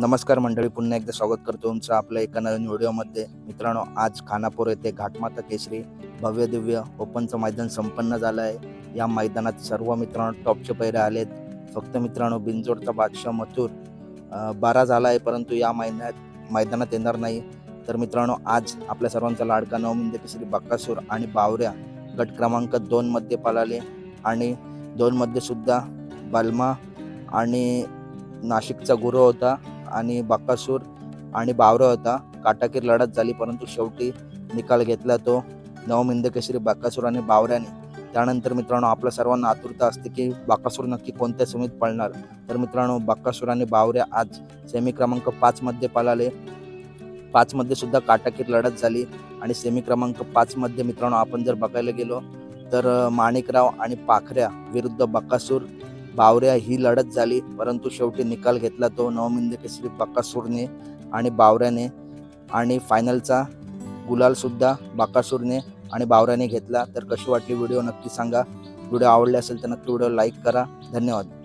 नमस्कार मंडळी पुन्हा एकदा स्वागत करतो तुमचं आपल्या एका नवीन व्हिडिओमध्ये. मित्रांनो आज खानापूर येथे घाटमाता केसरी भव्य दिव्य ओपनचं मैदान संपन्न झालं आहे या मैदानात सर्व मित्रांनो टॉपचे पैरे आलेत. फक्त मित्रांनो बिंजोडचा बादशाह मथुर बारा झाला आहे परंतु या महिन्यात मैदानात येणार नाही. तर मित्रांनो आज आपल्या सर्वांचा लाडका नवमिंद केसरी बक्कासूर आणि बावऱ्या गट क्रमांक दोनमध्ये पळाले. आणि दोनमध्ये सुद्धा बालमा आणि नाशिकचा गुरु होता. आणि बाकासूर आणि बावरा होता. काटाकीर लढत झाली परंतु शेवटी निकाल घेतला तो. नवमिंद केसरी बाकासूर आणि बावऱ्याने. त्यानंतर मित्रांनो आपल्या सर्वांना आतुरता असते की बाकासूर नक्की कोणत्या सेमीत पळणार. तर मित्रांनो बाकासूर आणि बावऱ्या आज सेमी क्रमांक पाचमध्ये पळाले. पाचमध्ये सुद्धा काटाकीर लढत झाली आणि सेमी क्रमांक पाचमध्ये मित्रांनो आपण जर बघायला गेलो तर माणिकराव आणि पाखऱ्या विरुद्ध बकासूर बावऱ्या ही लढत झाली. परंतु शेवटी निकाल घेतला तो नवमिंद केसरी बाकासूरने आणि बावऱ्याने. आणि फायनलचा गुलालसुद्धा बाकासूरने आणि बावऱ्याने घेतला. तर कशी वाटली व्हिडिओ नक्की सांगा. व्हिडिओ आवडले असेल तर नक्की व्हिडिओ लाईक करा. धन्यवाद.